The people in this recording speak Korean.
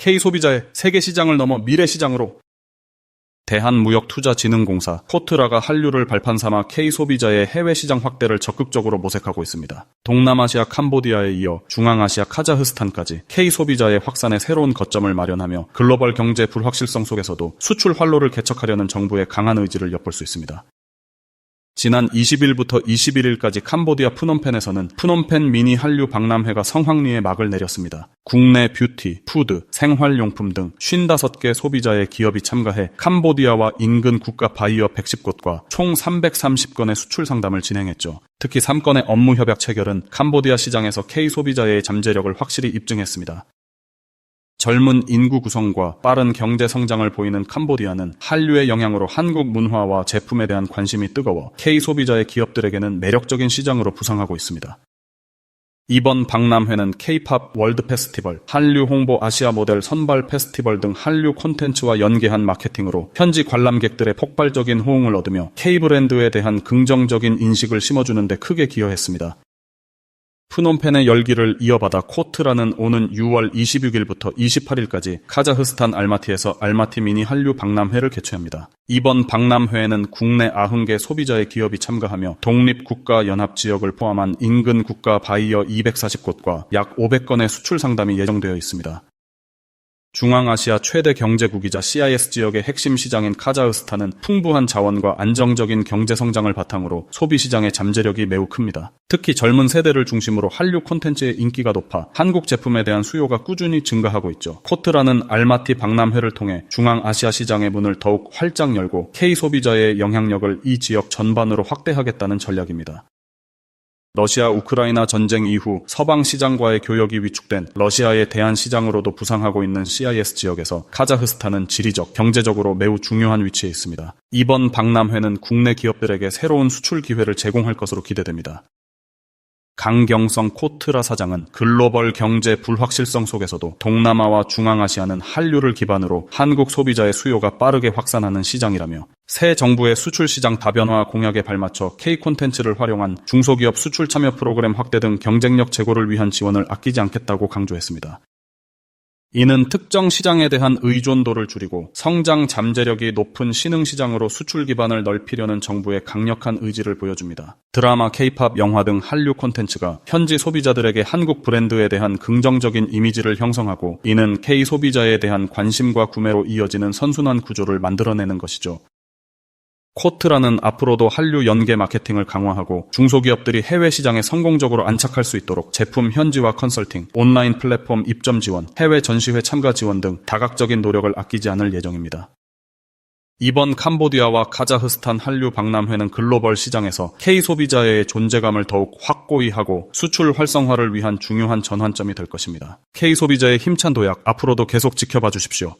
K소비자의 세계 시장을 넘어 미래 시장으로 대한무역투자진흥공사 코트라가 한류를 발판 삼아 K소비자의 해외 시장 확대를 적극적으로 모색하고 있습니다. 동남아시아 캄보디아에 이어 중앙아시아 카자흐스탄까지 K소비자의 확산에 새로운 거점을 마련하며 글로벌 경제 불확실성 속에서도 수출 활로를 개척하려는 정부의 강한 의지를 엿볼 수 있습니다. 지난 20일부터 21일까지 캄보디아 푸놈펜에서는 푸놈펜 미니 한류 박람회가 성황리에 막을 내렸습니다. 국내 뷰티, 푸드, 생활용품 등 55개 소비자의 기업이 참가해 캄보디아와 인근 국가 바이어 110곳과 총 330건의 수출 상담을 진행했죠. 특히 3건의 업무 협약 체결은 캄보디아 시장에서 K 소비자의 잠재력을 확실히 입증했습니다. 젊은 인구 구성과 빠른 경제 성장을 보이는 캄보디아는 한류의 영향으로 한국 문화와 제품에 대한 관심이 뜨거워 K 소비자의 기업들에게는 매력적인 시장으로 부상하고 있습니다. 이번 박람회는 K-팝 월드 페스티벌, 한류 홍보 아시아 모델 선발 페스티벌 등 한류 콘텐츠와 연계한 마케팅으로 현지 관람객들의 폭발적인 호응을 얻으며 K 브랜드에 대한 긍정적인 인식을 심어주는 데 크게 기여했습니다. 푸놈펜의 열기를 이어받아 코트라는 오는 6월 26일부터 28일까지 카자흐스탄 알마티에서 알마티 미니 한류 박람회를 개최합니다. 이번 박람회에는 국내 90개 소비자의 기업이 참가하며 독립국가 연합 지역을 포함한 인근 국가 바이어 240곳과 약 500건의 수출 상담이 예정되어 있습니다. 중앙아시아 최대 경제국이자 CIS 지역의 핵심 시장인 카자흐스탄은 풍부한 자원과 안정적인 경제 성장을 바탕으로 소비 시장의 잠재력이 매우 큽니다. 특히 젊은 세대를 중심으로 한류 콘텐츠의 인기가 높아 한국 제품에 대한 수요가 꾸준히 증가하고 있죠. 코트라는 알마티 박람회를 통해 중앙아시아 시장의 문을 더욱 활짝 열고 K 소비자의 영향력을 이 지역 전반으로 확대하겠다는 전략입니다. 러시아 우크라이나 전쟁 이후 서방 시장과의 교역이 위축된 러시아의 대한 시장으로도 부상하고 있는 CIS 지역에서 카자흐스탄은 지리적, 경제적으로 매우 중요한 위치에 있습니다. 이번 박람회는 국내 기업들에게 새로운 수출 기회를 제공할 것으로 기대됩니다. 강경성 코트라 사장은 글로벌 경제 불확실성 속에서도 동남아와 중앙아시아는 한류를 기반으로 한국 소비자의 수요가 빠르게 확산하는 시장이라며 새 정부의 수출 시장 다변화 공약에 발맞춰 K 콘텐츠를 활용한 중소기업 수출 참여 프로그램 확대 등 경쟁력 제고를 위한 지원을 아끼지 않겠다고 강조했습니다. 이는 특정 시장에 대한 의존도를 줄이고 성장 잠재력이 높은 신흥 시장으로 수출 기반을 넓히려는 정부의 강력한 의지를 보여줍니다. 드라마, 케이팝, 영화 등 한류 콘텐츠가 현지 소비자들에게 한국 브랜드에 대한 긍정적인 이미지를 형성하고 이는 K 소비자에 대한 관심과 구매로 이어지는 선순환 구조를 만들어내는 것이죠. 코트라는 앞으로도 한류 연계 마케팅을 강화하고 중소기업들이 해외 시장에 성공적으로 안착할 수 있도록 제품 현지화 컨설팅, 온라인 플랫폼 입점 지원, 해외 전시회 참가 지원 등 다각적인 노력을 아끼지 않을 예정입니다. 이번 캄보디아와 카자흐스탄 한류 박람회는 글로벌 시장에서 K 소비자의 존재감을 더욱 확고히 하고 수출 활성화를 위한 중요한 전환점이 될 것입니다. K 소비자의 힘찬 도약 앞으로도 계속 지켜봐 주십시오.